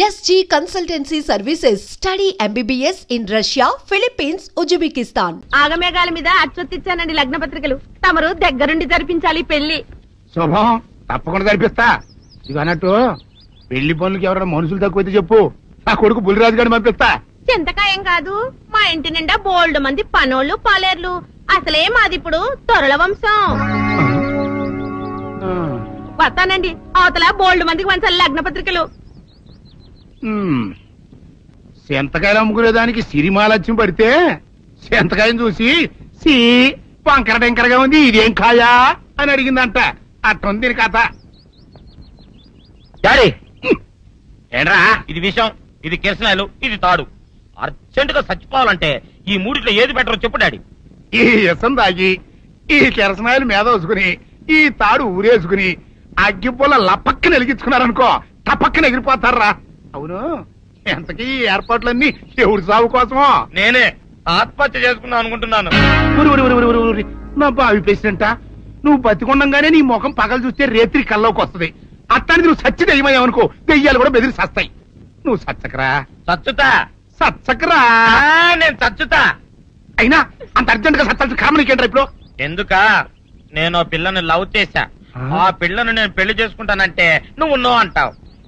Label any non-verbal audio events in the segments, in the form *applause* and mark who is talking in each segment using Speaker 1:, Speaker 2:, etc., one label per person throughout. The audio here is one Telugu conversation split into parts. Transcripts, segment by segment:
Speaker 1: SG Consultancy Services. Study MBBS in Russia, Philippines, Uzbekistan.
Speaker 2: ఆగమేఘాల మీద అచ్చొత్తిచ్చానండి లగ్న పత్రికలు తమరు దగ్గరుండి జరిపించాలి పెళ్ళి
Speaker 3: శుభం. తప్పకుండా జరిపిస్తా. ఇక అన్నట్టు పెళ్ళి పనులకి ఎవరైనా మనుషులు తక్కువైతే చెప్పు. నా కొడుకు బుల్లిరాజు గారిని పంపిస్తా.
Speaker 2: చింతకాయం కాదు మా ఇంటి నిండా బోల్డ్ మంది పనోళ్ళు పాలేర్లు. అసలే మాది ఇప్పుడు తొరల వంశం. వస్తానండి. అవతల బోల్డ్ మందికి వంచాలి లగ్న పత్రికలు.
Speaker 3: సెంతకాయలు అమ్ముకునే దానికి సిరిమాలత్యం పడితే సెంతకాయని చూసి సి వంకర టెంకరగా ఉంది ఇదేం కాయా? అని అడిగిందంట. అట్టుంది కథ.
Speaker 4: డాడీ
Speaker 3: ఏడ్రా
Speaker 4: ఇది విషం ఇది కిరసనాయలు ఇది తాడు. అర్జెంట్గా చచ్చిపోవాలంటే ఈ మూడిట్లో ఏది బెటర్ చెప్పు డాడీ.
Speaker 3: ఈ ఇసం తాగి ఈ కిరసనాయలు మీద వేసుకుని ఈ తాడు ఊరేసుకుని అగ్గిపుల్ల లపక్కన వెలిగించుకున్నారనుకో టపక్కన ఎగిరిపోతారా? అవును. ఎంతకీ ఏర్పాట్లన్నీ ఎవరి సాగు కోసమో?
Speaker 4: నేనే ఆత్మహత్య చేసుకుందాం అనుకుంటున్నాను.
Speaker 3: ఉరి, ఉరి, ఉరి, ఉరి, ఉరి, ఉరి. నా బావి పేసినంట నువ్వు బతికొండంగానే నీ ముఖం పగలు చూస్తే రేత్రి కల్లోకి వస్తది. అట్టానికి నువ్వు సచ్చి దెయ్యమయ్యావనుకో దెయ్యాలు కూడా బెదిరి సస్తాయి. నువ్వు సచ్చకరా?
Speaker 4: చచ్చుతా
Speaker 3: సచ్చకరా?
Speaker 4: ఆ, నేను చచ్చుతా
Speaker 3: అయినా అంత అర్జెంట్గా సత్తాల్సిన కారణం నీకేంట్రా ఇప్పుడు?
Speaker 4: ఎందుక? నేను పిల్లని లవ్ చేశా.
Speaker 3: ఆ?
Speaker 4: ఆ పిల్లను నేను పెళ్ళి చేసుకుంటానంటే నువ్వు నో అంటావు.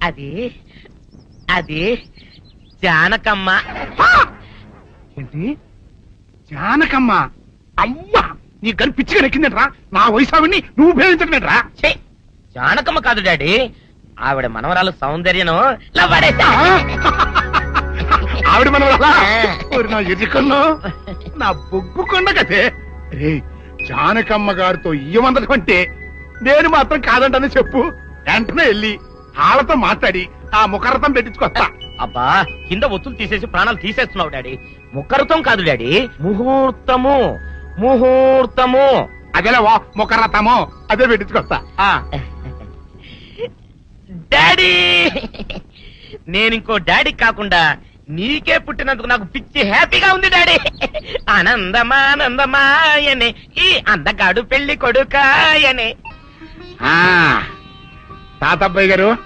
Speaker 4: అది అది జానకమ్మ!
Speaker 3: ఏంటి? జానకమ్మ? అమ్మా! నీ గని పిచ్చిగా నెక్కిందంట్రా. నా వయసు ఆవిడ్ని నువ్వు ప్రేమించట్లేట్రా
Speaker 4: ఛీ, జానకమ్మ కాదు డాడీ. ఆవిడ మనవరాలు సౌందర్యను.
Speaker 3: ఆవిడ మన వల్ల ఓరి నా ఎదుకల్లో నా బొగ్గు కొండ కదే రే జానకమ్మ గారితో ఇయ్యమందడం అంటే నేను మాత్రం కాదంటని చెప్పు. వెంటనే వెళ్ళి వాళ్ళతో మాట్లాడి ఆ ముఖరథం పెట్టించుకొస్తా.
Speaker 4: అబ్బా కింద ఒత్తులు తీసేసి ప్రాణాలు తీసేస్తున్నావు డాడీ. ముఖరుతం కాదు డాడీ ముహూర్తము ముహూర్తము.
Speaker 3: అదేలే వా ముఖరథము అదే పెట్టించుకొస్తా. ఆ,
Speaker 4: డాడీ నేను ఇంకో డాడీ కాకుండా నీకే పుట్టినందుకు నాకు పిచ్చి హ్యాపీగా ఉంది డాడీ. ఆనందమానందమాయనే ఈ అందగాడు పెళ్ళి కొడుకాయనే.
Speaker 3: ఆ. తాతబ్బాయి గారు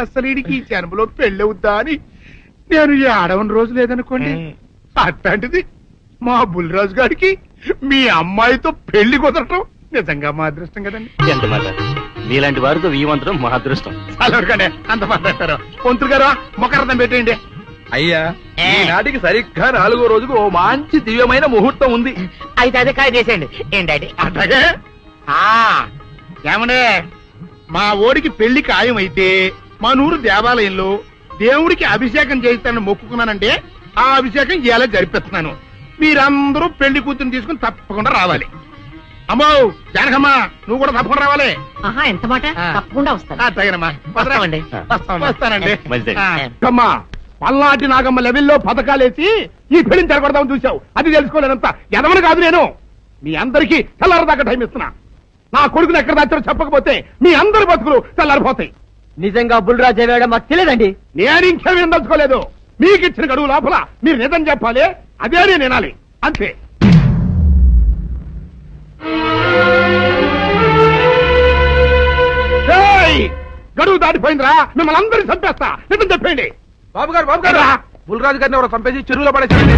Speaker 3: అసలు ఈడికి ఈ జన్మలో పెళ్ళవుద్దా అని? నేను ఈ ఆడవని రోజు లేదనుకోండి.
Speaker 4: మ్.
Speaker 3: అట్లాంటిది మా బుల్లిరాజు గారికి మీ అమ్మాయితో పెళ్ళి కుదరటం నిజంగా మా అదృష్టం కదండి.
Speaker 5: ఎంత మాట? మీలాంటి వారితో వీయమంతరం మా అదృష్టం.
Speaker 3: అలాగనే అంత మాట్లాడతారు పొంతులు గారు మొకరదం పెట్టేయండి.
Speaker 6: అయ్యా
Speaker 4: ఏ.
Speaker 6: ఈనాటికి సరిగ్గా నాలుగో రోజుకు ఓ మంచి దివ్యమైన ముహూర్తం ఉంది.
Speaker 4: అయితే అదే కాయ చేసేయండి ఏం డాడీ
Speaker 3: అట్లాగే? ఆ, ఏమండే? మా ఓడికి పెళ్ళి ఖాయమైతే మా నూరు దేవాలయంలో దేవుడికి అభిషేకం చేయిస్తానని మొక్కుకున్నానంటే ఆ అభిషేకం ఇలా జరిపిస్తున్నాను. మీరందరూ పెళ్ళి కూతురు తీసుకుని తప్పకుండా రావాలి. అమ్మో జానకమ్మ నువ్వు కూడా తప్పకుండా రావాలి.
Speaker 2: ఆహా ఎంత మాట. తప్పకుండా వస్తాను.
Speaker 3: ఆ, తగినమ్మా.
Speaker 4: వస్తామండి వస్తాం
Speaker 3: వస్తానండి.
Speaker 5: మంచిది.
Speaker 3: ఆ, అమ్మా పల్నాటి నాగమ్మ లెవెల్లో పథకాలేసి ఈ పెళ్ళిని తెరగొడదామని చూసావు అది తెలుసుకోలేనంత ఎదవని కాదు నేను. మీ అందరికీ తెల్లారదాకా టైం ఇస్తున్నా. నా కొడుకుని ఎక్కడ దాచారో చెప్పకపోతే మీ అందరి బతుకులు తెల్లారిపోతాయి.
Speaker 7: నిజంగా బుల్రాజ్ అయ్యాడో మాకు తెలియదండి.
Speaker 3: నేను ఇంకేమీ దలుచుకోలేదు మీకు ఇచ్చిన గడువు లోపల మీరు నిజం చెప్పాలి అదే నేను వినాలి. అంతే. ఏయ్! గడువు దాటిపోయిందిరా మిమ్మల్ని అందరినీ చంపేస్తా. నిజం చెప్పండి
Speaker 8: బాబు గారు బాబు గారు? బుల్రాజు గారిని ఎవరో చంపేసి చెరువులో పడేసారండి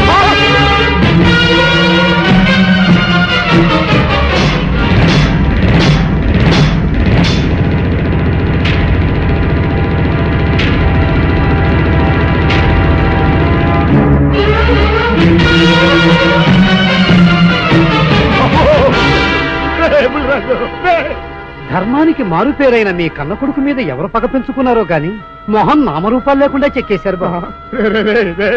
Speaker 7: ధర్మానికి మారుపేరైన మీ కన్న కొడుకు మీద ఎవరు పగ పెంచుకున్నారో గాని మొహం నామరూపాలు లేకుండా చెక్కేశారు బా
Speaker 3: రే, రే,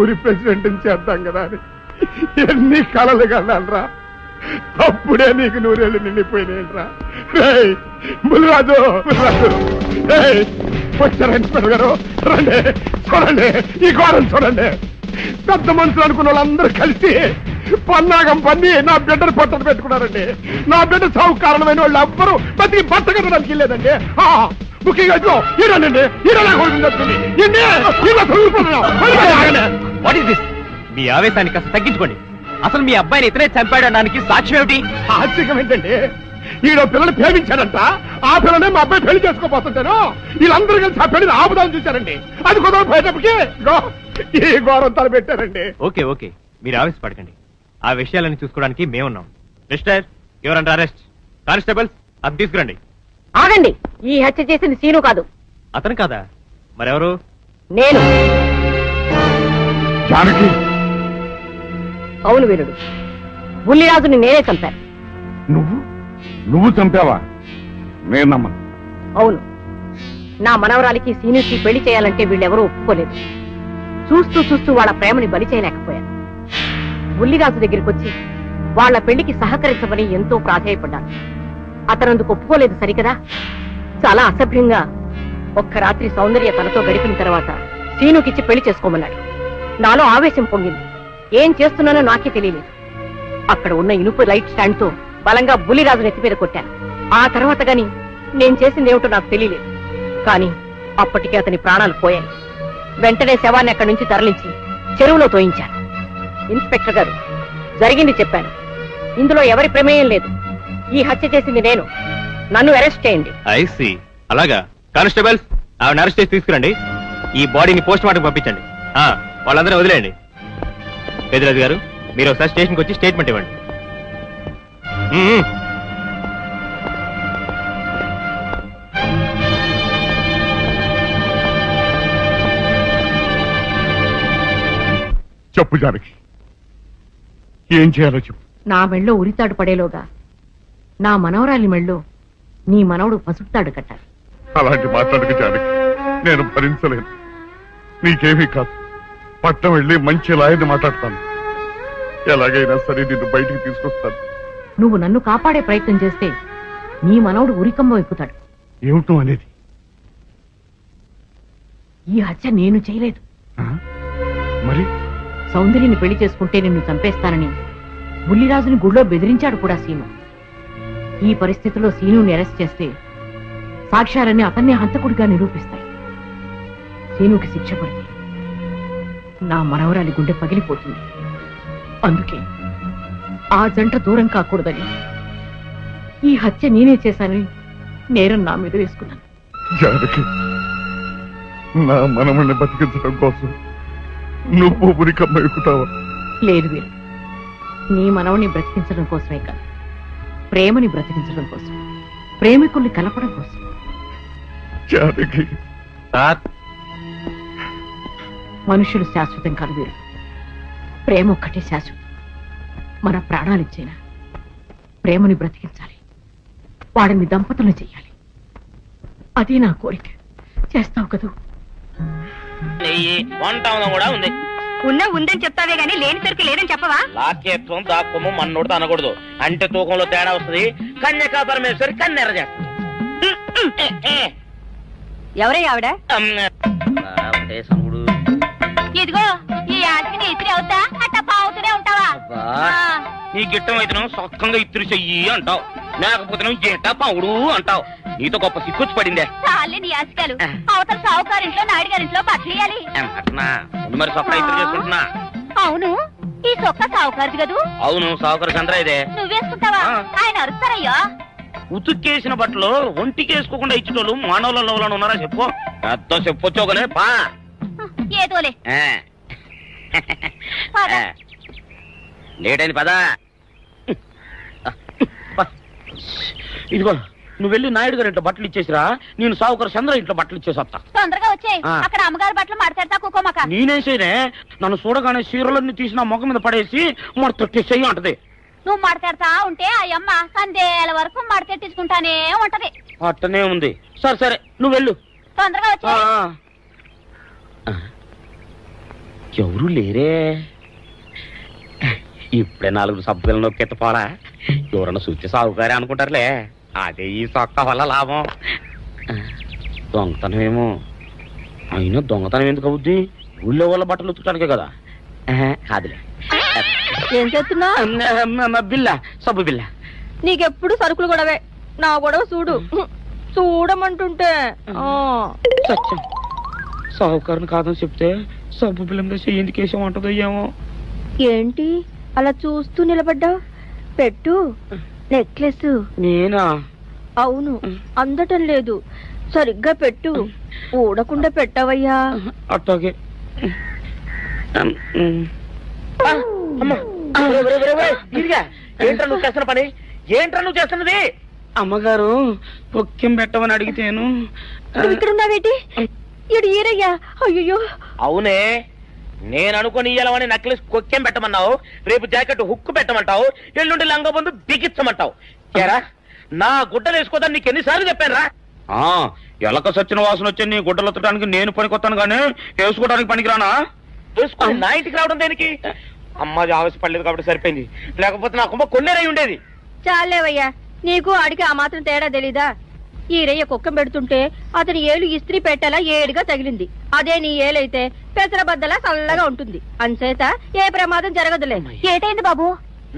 Speaker 3: ఊరి ప్రెసిడెంట్ చేద్దాం కదా అని ఎన్ని కలలు కన్నానరా అప్పుడే నీకు నూరేళ్ళు నిండిపోయినాయంట్రా. రేయ్ బుల్రాజు బుల్రాజు రేయ్ వచ్చారండి పెరగారు రండి చూడండి ఈ ఘోరం చూడండి. పెద్ద మనుషులు అనుకున్న వాళ్ళందరూ కలిసి పన్నాగం పన్ని నా బిడ్డను పట్టణ పెట్టుకున్నారండి. నా బిడ్డ సాగు కారణమైన వాళ్ళు ఎవ్వరూ బతికి బట్ట కట్టడానికి లేదండి. ముఖ్యంగా ఇదిగో ఈడనండి.
Speaker 5: వాట్ ఇస్ దిస్ మీ ఆవేశాన్ని కాస్త తగ్గించుకోండి. అసలు మీ అబ్బాయిని ఇతనే చంపాడడానికి సాక్ష్యం ఏమిటి?
Speaker 3: ఆశ్చర్యం ఏంటండి? ఈడో పిల్లని ప్రేమించాడంట. ఆ పిల్లనే మా అబ్బాయి పెళ్ళి చేసుకోబోతుంటాను వీళ్ళందరూ కలిసి ఆ పెళ్ళిని ఆపుదాం చూశారండి. అది కుదర పోయేటప్పటికి గో- ఈ ఘోరం తలపెట్టారండి.
Speaker 5: ఓకే ఓకే మీరు ఆవేశపడకండి. ఆ విషయాలను చూసుకోవడానికి మేమున్నాం. మిస్టర్ ఎవరంటే అరెస్ట్. కానిస్టేబుల్స్ అది తీసుకురండి.
Speaker 9: ఆగండి. ఈ హత్య చేసింది సీను కాదు.
Speaker 5: అతను కాదా? మరెవరు?
Speaker 9: నేను.
Speaker 3: జానకి.
Speaker 9: అవును వీరుడు. బుల్లిరాజుని నేనే చంపాను.
Speaker 3: నువ్వు? నువ్వు చంపావా? నేను నమ్మను.
Speaker 9: అవును. నా మనవరాలికి సీనుకి పెళ్ళి చేయాలంటే వీళ్ళెవరూ ఒప్పుకోలేదు. చూస్తూ చూస్తూ వాళ్ళ ప్రేమని బలి చేయలేకపోయాను. బుల్లిరాజు దగ్గరికి వచ్చి వాళ్ళ పెళ్ళికి సహకరించమని ఎంతో ప్రాధాయపడ్డాను అతనందుకు ఒప్పుకోలేదు సరికదా? చాలా అసభ్యంగా ఒక్క రాత్రి సౌందర్య తనతో గడిపిన తర్వాత సీనుకిచ్చి పెళ్ళి చేసుకోమన్నాడు. నాలో ఆవేశం పొంగింది. ఏం చేస్తున్నానో నాకే తెలియలేదు. అక్కడ ఉన్న ఇనుపు లైట్ స్టాండ్తో బలంగా బులిరాజు నెత్తి మీద కొట్టాను. ఆ తర్వాత గాని నేను చేసింది ఏమిటో నాకు తెలియలేదు. కానీ అప్పటికే అతని ప్రాణాలు పోయాయి. వెంటనే శవాన్ని అక్కడి నుంచి తరలించి చెరువులో తోయించాను. ఇన్స్పెక్టర్ గారు. జరిగింది చెప్పాను. ఇందులో ఎవరి ప్రమేయం లేదు. ఈ హత్య చేసింది నేను. నన్ను అరెస్ట్ చేయండి.
Speaker 5: ఐసి అలాగా. కానిస్టేబుల్స్ ఆవిడ అరెస్ట్ చేసి తీసుకురండి. ఈ బాడీని పోస్ట్ మార్టం పంపించండి. ఆ, వాళ్ళందరూ వదిలేయండి. పెదిరాజు గారు మీరు ఒకసారి స్టేషన్కి వచ్చి స్టేట్మెంట్ ఇవ్వండి.
Speaker 3: చెప్పు జానకి. ఏం చేయాలో చెప్పు.
Speaker 9: నా మెళ్ళో ఉరితాడు పడేలోగా. నా మనవరాలి మెళ్ళో నీ మనవడు పసుపుతాడు కట్టాలి.
Speaker 3: అలాంటి మాట్లాడక జానకి. నేను భరించలేను. నీకేమీ కాదు. పట్నం వెళ్ళి మంచి లాయర్ని మాట్లాడతాను. ఎలాగైనా సరే నిన్ను బయటికి తీసుకొస్తాను.
Speaker 9: నువ్వు నన్ను కాపాడే ప్రయత్నం చేస్తే నీ మనవడు ఉరికంబం ఎక్కుతాడు.
Speaker 3: ఏమిటం అనేది?
Speaker 9: ఈ హత్య నేను చేయలేదు?
Speaker 3: మరి?
Speaker 9: సౌందర్యని పెళ్ళి చేసుకుంటే నిన్ను చంపేస్తానని బుల్లిరాజుని గుడిలో బెదిరించాడు కూడా సీను. ఈ పరిస్థితిలో సీనుని అరెస్ట్ చేస్తే సాక్ష్యాలన్నీ అతన్ని హంతకుడిగా నిరూపిస్తాయి. సీనుకి శిక్ష పడితే నా మనవరాలి గుండె పగిలిపోతుంది. అందుకే ఆ జంట దూరం కాకూడదని ఈ హత్య నేనే చేశానని నేరం నా మీద వేసుకున్నాను.
Speaker 3: జానకి నా మనమని బతికించడం కోసం నువ్వు ఉరికమ్మ ఎక్కుతావా
Speaker 9: లేదు వీరు. నీ మనవని బ్రతికించడం కోసమే కాదు. ప్రేమని బ్రతికించడం కోసం. ప్రేమికుల్ని కలపడం కోసం.
Speaker 3: జానకి.
Speaker 5: సార్.
Speaker 9: మనుషులు శాశ్వతం కాదు వీరు. ప్రేమ ఒక్కటే శాశ్వతం. మన ప్రాణాలు ఇచ్చేనా ప్రేమని బ్రతికించాలి. వాడిని దంపతులు చేయాలి. అది నా కోరిక. చేస్తావు కదూ?
Speaker 4: నెయ్యి వంట ఉందని కూడా ఉంది.
Speaker 9: ఉన్న ఉందని చెప్తావే గానీ లేని సరికి లేదని చెప్పవా?
Speaker 4: లాక్యత్వం దాక్కుము మన్నోడు అనకూడదు అంటే తూకంలో తేడా వస్తుంది. కన్యకా పరమేశ్వరి కన్నెర చేస్తుంది.
Speaker 9: ఎవరే ఆవిడ. ఇదిగో ఈ ఆస్తిని ఇస్త్రీ అవుతా? అట్టా పావుతూనే ఉంటావా?
Speaker 4: నీ గిట్టం అయితే సొక్కంగా ఇత్తురు చెయ్యి అంటావు. లేకపోతే ఏటా పౌడు అంటావు. నీతో గొప్ప సిక్కుచ్చి పడిందే
Speaker 10: చాలే నీ ఆశకాలు అవతల సావుకారింట్లో నాయుడు గారింట్లో
Speaker 4: అట్నా? మరి సొక్క ఇద్దరు చేసుకుంటున్నా.
Speaker 10: అవును ఈ సొక్క సావుకారిది కదూ?
Speaker 4: అవును సావుకర చంద్ర ఇదే.
Speaker 10: నువ్వేసుకుంటావా. ఆయన అరుస్తారయ్యో.
Speaker 4: ఉతుక్కేసిన బట్టలు ఒంటికి వేసుకోకుండా ఇచ్చేటోళ్ళు మానవులలో ఉన్నారా చెప్పు. పెద్ద చెప్పొచ్చోగలే పా.
Speaker 10: ఏదోలే.
Speaker 4: లేట్ అయింది పదా. ఇదిగో నువ్వు వెళ్ళి నాయుడు గారి ఇంట్లో బట్టలు ఇచ్చేసిరా నేను సావుకర్ చంద్ర ఇంట్లో బట్టలు ఇచ్చేసి వస్తా.
Speaker 10: తొందరగా వచ్చేయ్.
Speaker 4: ఆ.
Speaker 10: అక్కడ అమ్మగారు బట్టలు మాడతాడతా కుకోమక
Speaker 4: నేనేం చేయనే నన్ను చూడగానే చీరలన్నీ తీసి నా ముఖం మీద పడేసి మరి తొట్టేసేయి అంటది.
Speaker 10: నువ్వు మాడతాడతా ఉంటే ఆ అమ్మ సందేల వరకు మడతెట్టించుకుంటానే ఉంటది.
Speaker 4: అట్టనే ఉంది. సరే సరే నువ్వు వెళ్ళు.
Speaker 10: తొందరగా
Speaker 4: ఆ,
Speaker 10: వచ్చే
Speaker 4: ఆ. ఎవరు లేరే? ఇప్పుడే నాలుగు సభ్యులను నొక్కెత్త పోరా. ఎవరన్నా సూచి సాగుకారే అనుకుంటారులే. అదే ఈ సొక్క వల్ల లాభం. దొంగతనం ఏమో. అయినా దొంగతనం ఎందుకు అవుద్ది? ఊళ్ళో వాళ్ళ బట్టలు ఉతుకడానికే కదా. కాదులే
Speaker 2: ఏం చేస్తున్నా
Speaker 4: బిల్ల సబ్బు బిల్ల.
Speaker 2: నీకెప్పుడు సరుకులు గొడవే. నా గొడవ చూడు. చూడమంటుంటే. ఆ.
Speaker 4: సత్యం. సాహుకారుని కాదని చెప్తే సబ్బు బిల్ల మీద చెయ్యి ఎందుకు అంటదో ఏమో.
Speaker 2: ఏంటి? అలా చూస్తూ నిలబడ్డా పెట్టు. నెక్లెస్.
Speaker 4: నేనా?
Speaker 2: అవును అందటం లేదు. సరిగ్గా పెట్టు. ఊడకుండా పెట్టవయ్యా.
Speaker 4: అట్టాగే ఏంట్రా నువ్వు చేస్తున్న పని? ఏంట్రా నువ్వు చేస్తున్నది? అమ్మగారు పొక్కెం పెట్టమని అడిగితేను.
Speaker 2: ఇక్కడ ఉన్నావేటి ఇడు ఈరయ్యా అయ్యో
Speaker 4: అవునే. నేను అనుకుని ఇయ్యాలని నక్లెస్ కొక్కెం పెట్టమన్నావు? రేపు జాకెట్ హుక్కు పెట్టమంటావు? ఎల్లుండి లంగబందు బిగించమంటావు. ఏరా నా గుడ్డలు వేసుకోదని నీకు ఎన్నిసార్లు చెప్పానురా ఆ ఎలక సచ్చిన వాసన వచ్చి నీ గుడ్డలు ఎత్తడానికి నేను పనికొత్తాను కానీ వేసుకోవడానికి పనికిరానా? వేసుకో నా ఇంటికి రావడం దేనికి? అమ్మాది ఆవేశపడలేదు కాబట్టి సరిపోయింది. లేకపోతే నా కుమ్మ కొన్నేరై ఉండేది.
Speaker 2: చాలేవయ్యా నీకు ఆడికి ఆ మాత్రం తేడా తెలీదా? ఈరయ్య కుక్కం పెడుతుంటే అతని ఏలు ఇస్త్రీ పెట్టేలా ఏడుగా తగిలింది. అదే నీ ఏలైతే పెసరబద్దలా చల్లగా ఉంటుంది. అంచేత ఏ ప్రమాదం జరగదులే.
Speaker 10: ఏటైంది బాబు?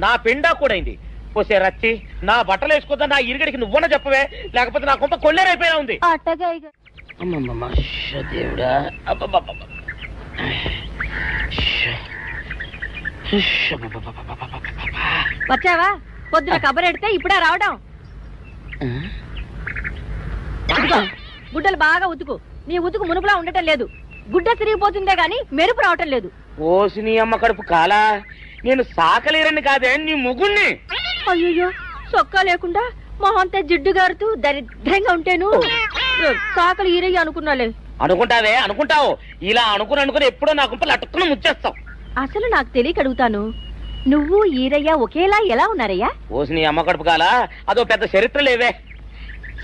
Speaker 4: నా పిండా కూడా అయింది పోసే రచ్చి నా బట్టలు వేసుకోద్దా నా ఇరుగడికి నువ్వన చెప్పవే లేకపోతే నా కొంత కొల్లేరైపోయినా ఉంది.
Speaker 10: అట్టగా
Speaker 4: దేవుడా.
Speaker 2: వచ్చావా? పొద్దున కబరెడితే ఇప్పుడే రావడం. గుడ్డలు బాగా ఉతుకు. నీ ఉతుకు మునుపులా ఉండటం లేదు. గుడ్డ తిరిగిపోతుందే గాని మెరుపు రావటం లేదు.
Speaker 4: ఓసి నీ అమ్మ కడుపు కాలా? నేను సాకలేరని కాదే నీ ముగుణ్ణి
Speaker 2: అయ్యో సొక్కా లేకుండా మొహంతా జిడ్డు గారుతూ దరిద్రంగా ఉంటేను సాకలు ఈరయ్య అనుకున్నాలే.
Speaker 4: అనుకుంటావే అనుకుంటావు. ఇలా అనుకుని అనుకుని ఎప్పుడో నా అటుక్కుని ముచ్చేస్తావు.
Speaker 2: అసలు నాకు తెలియక అడుగుతాను. నువ్వు ఈరయ్య ఒకేలా ఎలా ఉన్నారయ్యా?
Speaker 4: ఓసి నీ అమ్మ కడుపు కాలా? అదో పెద్ద చరిత్ర లేవే.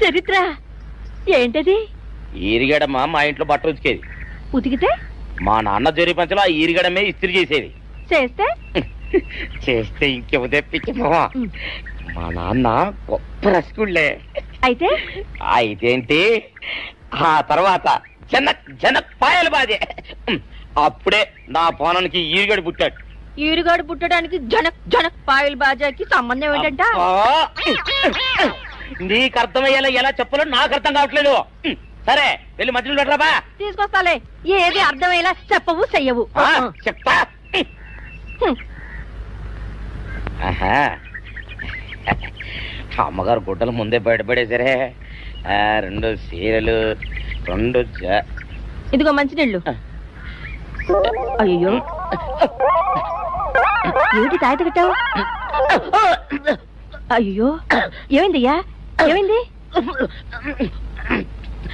Speaker 2: చరిత్ర? ఏంటది?
Speaker 4: ఈరిగడమ్మ మా ఇంట్లో బట్ట ఉతికేది.
Speaker 2: ఉతికితే?
Speaker 4: మా నాన్న జరి పంచలో ఆ ఈరిగడమే ఇస్త్రీ చేసేది.
Speaker 2: చేస్తే? *laughs*
Speaker 4: చేస్తే తెప్పించమో
Speaker 2: ఉమ్.
Speaker 4: మా నాన్న గొప్ప రసికుళ్ళే.
Speaker 2: అయితే?
Speaker 4: అయితేంటి? ఆ తర్వాత జనక్ జనక్ పాయలు బాధే అప్పుడే నా పోనానికి ఈరుగడి పుట్టాడు.
Speaker 2: ఈరుగాడు పుట్టడానికి జనక్ జనక్ పాయల్ బాజాకి సంబంధం ఏంటంట?
Speaker 4: అబ్బా! నీకు అర్థమయ్యేలా ఎలా చెప్పాలో నాకు అర్థం కావట్లేదు. సరే వెళ్ళి మధ్యలో పెట్టరాబా
Speaker 2: తీసుకొస్తాలే. ఏది అర్థమయ్యేలా చెప్పవు చెయ్యవు.
Speaker 4: చెప్తా. ఆహా. అమ్మగారు గుడ్డలు ముందే బయటపడేసరే రెండు సీరలు రెండు
Speaker 2: ఇదిగో మంచినీళ్ళు. అయ్యో ఏమిటి తాయత కట్టావు? అయ్యో ఏమైందయ్యా? ఏమైంది?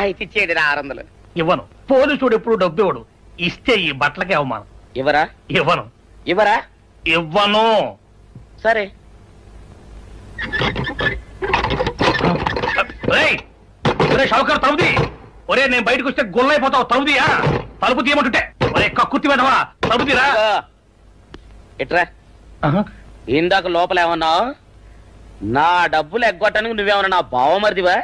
Speaker 4: అయితే ఇచ్చేది ఆరు వందలు.
Speaker 6: ఇవ్వను. పోలీసుడు ఎప్పుడు డబ్బు ఇవ్వడు. ఇస్తే ఈ బట్టలకే అవమానం.
Speaker 4: ఇవ్వరా?
Speaker 6: ఇవ్వను.
Speaker 4: ఇవ్వరా?
Speaker 6: ఇవ్వను.
Speaker 4: సరే.
Speaker 6: రేయ్! ఒరే షౌకర్ తలుపుది ఒరే నేను బయటకు వస్తే గొల్లైపోతావు తలుపుదియా తలుపు తీయమంటుంటే. ఒరే కక్కుర్తి తీరా.
Speaker 4: ఇదిగో. ఇట్రా. ఇందాక లోపల ఏమన్నా నా డబ్బులు ఎగ్గొట్టడానికి నువ్వేమన్నా నా బావమరిదివా?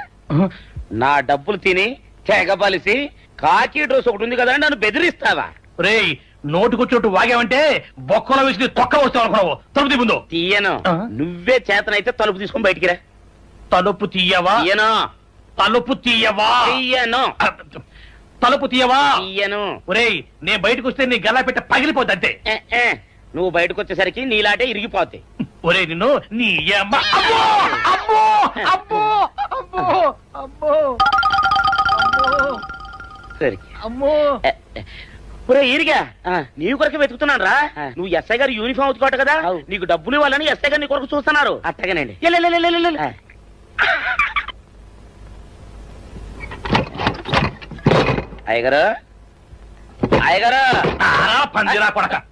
Speaker 4: నా డబ్బులు తిని తెగబలిసి కాకి డ్రెస్ ఒకటి ఉంది కదా నన్ను బెదిరిస్తావా?
Speaker 6: రేయ్ నోటుకొచ్చినట్టు వాగావంటే బొక్కలో వేసి నీ తొక్క వస్తావు అనుకున్నావు. తలుపు ముందు.
Speaker 4: తీయను.
Speaker 6: ఆ?
Speaker 4: నువ్వే చేతనైతే తలుపు తీసుకొని బయటికి రా.
Speaker 6: తలుపు తీయవా?
Speaker 4: తీయను.
Speaker 6: తలుపు తీయవా?
Speaker 4: తీయను.
Speaker 6: తలుపు తీయవా?
Speaker 4: తీయను.
Speaker 6: ఒరేయ్ నేను బయటకు వస్తే నీ గల్లా పెట్ట పగిలిపోద్ది అంతే.
Speaker 4: ఏ, ఏ. నువ్వు బయటకు వచ్చేసరికి నీలాటే ఇరిగిపోతాయి
Speaker 6: ఒరే నిన్ను నీ అమ్మ.
Speaker 4: సరే. ఒరే ఈరిగా నీ కొరకు వెతుకుతున్నాను రా. నువ్వు ఎస్ఐ గారు యూనిఫామ్ అవుతుకోట కదా. నీకు డబ్బులు ఇవ్వాలని ఎస్ఐ గారు నీ కొరకు చూస్తున్నారు. అట్టగానండి. అయ్యగారు. అయ్యగారు.
Speaker 6: ఆ, పందిరా కొడక.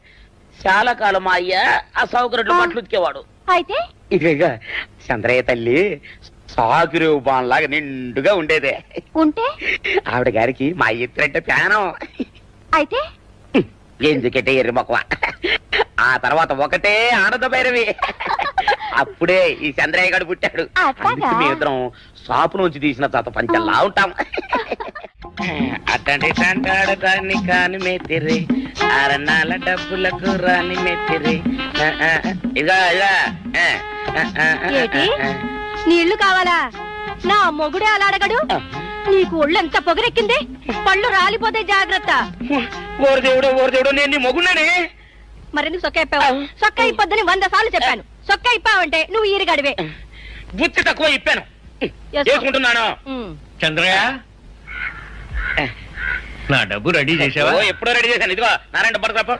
Speaker 4: చాలా కాలం మా అయ్య అసౌకర్యం బట్టలు ఉతికేవాడు.
Speaker 10: అయితే?
Speaker 4: ఇక చంద్రయ్య తల్లి సాగురేవు బాన్లాగా నిండుగా ఉండేదే.
Speaker 10: ఉంటే?
Speaker 4: ఆవిడ గారికి మా ఎత్తురంటే ప్యానం.
Speaker 10: అయితే?
Speaker 4: ఎందుకంటే ఎర్రి మొక్కవ? ఆ తర్వాత ఒకటే ఆనంద భైరవి. అప్పుడే ఈ చంద్రయ్య గారు పుట్టాడు? అందుకే మీ ఇద్దరం షాపు నుంచి తీసిన చత పంచల్లా ఉంటాం. అట్టండి అంటాడు దాన్ని కాని మెత్తిరి అరణాల డబ్బులకు రాని మెత్తిరి
Speaker 10: ఏటి?
Speaker 4: ఆ,
Speaker 10: నీళ్ళు కావాలా? నా మొగుడే అలా అడగడు. నీకు ఒళ్ళు ఎంత పొగరెక్కింది. పళ్ళు రాలిపోతే జాగ్రత్త.
Speaker 4: ఓరి దేవుడు ఓరి దేవుడు నేను నీ మొగున్నానే
Speaker 10: మరెందుకు సొక్క ఇప్పావు సొక్క ఇప్పొద్దని వంద సార్లు చెప్పాను. సొక్క ఇప్పావంటే నువ్వు ఈరిగడివే.
Speaker 4: బుద్ధి తక్కువ ఇప్పాను.
Speaker 10: Yes, sir.
Speaker 4: చేసుకుంటున్నాను
Speaker 6: చంద్రయ్య నా డబ్బు రెడీ చేసావా?
Speaker 4: ఓ ఎప్పుడో రెడీ చేశాను. ఇదిగో నారాయణ డబ్బు తప్ప.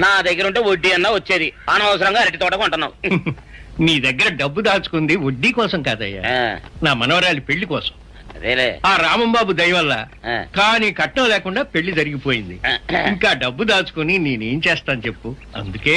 Speaker 4: నా దగ్గర ఉంటే వడ్డీ అన్నా వచ్చేది. అనవసరంగా అరటి తోట కొంటున్నావు. *laughs*
Speaker 6: నీ దగ్గర డబ్బు దాచుకుంది వడ్డీ కోసం కాదయ్యా.
Speaker 4: ఆ,
Speaker 6: నా మనవరాలి పెళ్ళి కోసం.
Speaker 4: అదేలే.
Speaker 6: ఆ రామంబాబు దయ వల్ల
Speaker 4: ఆ.
Speaker 6: కానీ కట్నం లేకుండా పెళ్ళి జరిగిపోయింది. ఇంకా డబ్బు దాచుకుని నేనేం చేస్తాను చెప్పు. అందుకే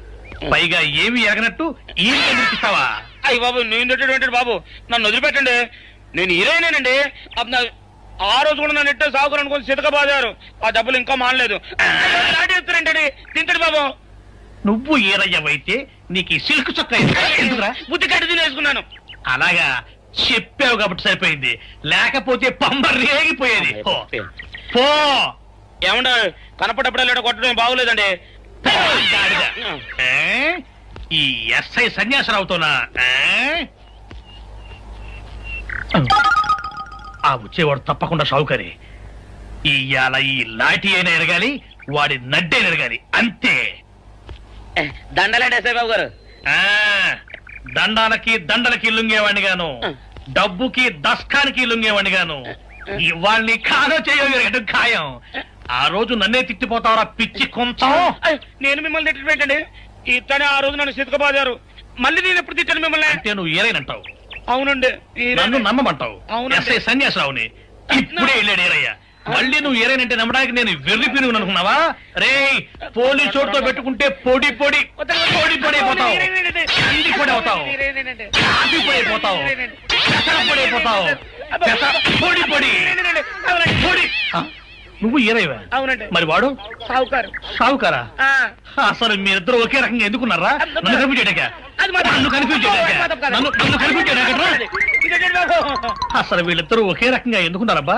Speaker 6: పైగా ఏమి ఎరగనట్టు ఈ నిలిపిస్తావా
Speaker 4: అయ్యి బాబు నేను తిట్టేటువంటి బాబు? నన్ను వదిలిపెట్టండి. నేను హీరోయినేనండి. ఆ రోజు కూడా నన్ను ఇట్టే సాగురు అనుకుని సితక బాదారు ఆ డబ్బులు ఇంకా మానలేదు. తింటండి బాబు.
Speaker 6: నువ్వు ఏరయ్యవైతే నీకు ఈ సిల్క్ చొక్క
Speaker 4: బుద్ధి కట్టి తినేసుకున్నాను.
Speaker 6: అలాగా చెప్పావు కాబట్టి సరిపోయింది. లేకపోతే పంబ రేగిపోయేది. పో. పో.
Speaker 4: ఏమంటే కనపడప్పుడల్లా కొట్టడం బాగోలేదండి.
Speaker 6: ఏ? ఈ ఎస్ఐ సన్యాసరావుతోనా? ఏ? ఆ వచ్చేవాడు తప్పకుండా షావుకరి. ఇవాళ ఈ లాఠీ అయినా ఎరగాలి వాడి నడ్డే ఎరగాలి అంతే.
Speaker 4: దండలండి ఎస్ఐ బాబు గారు.
Speaker 6: ఆ దండాలకి దండలకి లొంగేవాడిని గాను డబ్బుకి దస్కానికి లొంగేవాడిని గాను ఇవాళ్ళని కాదో చేయడం ఖాయం. ఆ రోజు నన్నే తిట్టిపోతావరా పిచ్చి కొంచెం?
Speaker 4: నేను మిమ్మల్ని తిట్టడం ఏంటండి ఇతనే ఆ రోజు నన్ను సితకబాదారు మళ్ళీ నేను ఎప్పుడు తిట్టాను మిమ్మల్ని?
Speaker 6: అంటే నువ్వు ఏరైనంటావు
Speaker 4: అవునండి.
Speaker 6: నన్ను నమ్మమంటావు. ఎస్ఐ సన్యాసరావుని. ఇప్పుడే వెళ్ళాడు ఏరయ్యా మళ్ళీ నువ్వు ఏరైనంటే నమ్మడానికి నేను వెర్రి పిరుగు అనుకున్నావా? రే పోలీసు చోటుతో పెట్టుకుంటే పొడి పొడి పొడి పొడి అయిపోతావు. పొడి అవుతావు. కాఫీ పొడి అయిపోతావు. పొడి అయిపోతావు. పొడి? నువ్వు ఏరైవా
Speaker 4: అవునండి.
Speaker 6: మరి వాడు?
Speaker 4: సావుకారు.
Speaker 6: సావుకారా?
Speaker 4: ఆ.
Speaker 6: అసలు మీరిద్దరు ఒకే రకంగా ఎందుకున్నారా? నన్ను
Speaker 4: మాత్రం-
Speaker 6: నన్ను
Speaker 4: బాబు?
Speaker 6: అసలు వీళ్ళిద్దరూ ఒకే రకంగా ఎందుకున్నారబ్బా?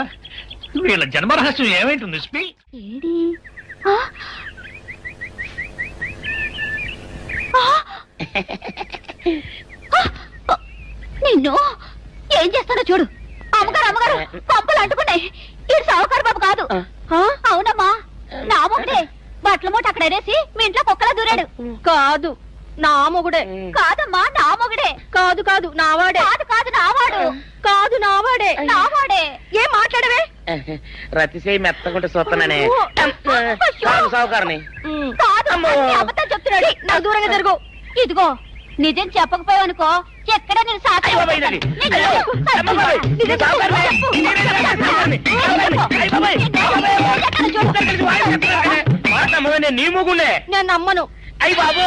Speaker 6: వీళ్ళ జన్మరహస్యం ఏమైంటుంది స్పీ!
Speaker 10: నిన్ను ఏం చేస్తానో చూడు. అమ్మగారు అమ్మగారు పంపలు అంటుకున్నాయి. ఇది సావుకారు బాబు కాదు? అవునమ్మా. నా మొగుడే. బట్టల మూట అక్కడ ఎరేసి మీ ఇంట్లో కుక్కలా దూరాడు.
Speaker 2: కాదు. నా మొగుడే.
Speaker 10: కాదమ్మా నా మొగుడే.
Speaker 2: కాదు కాదు నావాడే
Speaker 10: కాదు కాదు నావాడు
Speaker 2: కాదు నావాడే
Speaker 10: నావాడే
Speaker 2: ఏం మాట్లాడవే?
Speaker 4: రతిసేయి మెత్తకుంటే చూస్తున్నానే.
Speaker 2: ఉమ్.
Speaker 10: కాదు అబద్ధం చెప్తున్నాడు.
Speaker 2: నాకు దూరంగా జరుగు
Speaker 10: ఇదిగో. నిజం చెప్పకపోయావనుకో ఎక్కడ నేను సాక్షి.
Speaker 4: నేను నీ
Speaker 2: నమ్మను.
Speaker 4: అయ్యి బాబు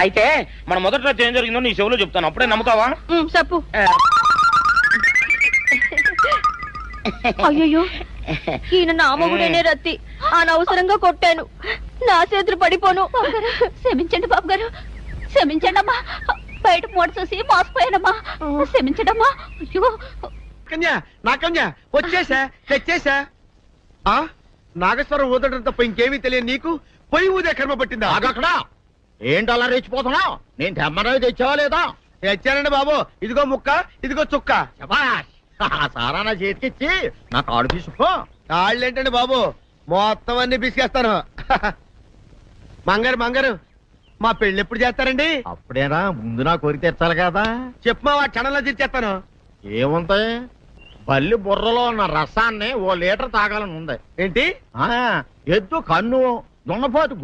Speaker 4: అయితే మన మొదటి రోజు ఏం జరిగిందో నీ చెవులో చెప్తాను. అప్పుడే నమ్ముతావా?
Speaker 2: చెప్పు. అయ్యో ఈయన నా మొగుడేనే రత్తి. అనవసరంగా కొట్టాను. నా చేతులు పడిపోను.
Speaker 10: క్షమించండి బాబు గారు క్షమించండి అమ్మా బయట మూడ చూసి మోసపోయానమ్మా. క్షమించండి అమ్మా అయ్యో.
Speaker 3: కన్యా నా కన్యా వచ్చేసా తెచ్చేసా? ఆ? నాగేశ్వరం ఊదడం తప్ప ఇంకేమీ తెలియదు నీకు పొయ్యి ఊదే కర్మ పట్టిందా?
Speaker 11: అక్కడ. ఏంటి అలా రెచ్చిపోతున్నావు నేను తెమ్మనవి తెచ్చావా లేదా?
Speaker 3: తెచ్చానండి బాబు. ఇదిగో ముక్క ఇదిగో చుక్క.
Speaker 11: సారా నా చేతికిచ్చి నా కాడు తీసుకో.
Speaker 3: తాళ్ళేంటండి బాబు? మొత్తం అన్ని బిసికేస్తాను మంగారు మంగారు మా పెళ్ళి ఎప్పుడు చేస్తారండి?
Speaker 11: అప్పుడేనా ముందు నా కోరిక తెచ్చాలి కదా.
Speaker 3: చెప్పు మా క్షణంలో తీర్చేస్తాను.
Speaker 11: ఏముంటాయి బల్లి బుర్రలో ఉన్న రసాన్ని ఓ లీటర్ తాగాలని ఉంది.
Speaker 3: ఏంటి?
Speaker 11: ఆ ఎద్దు కన్ను దున్నపోతు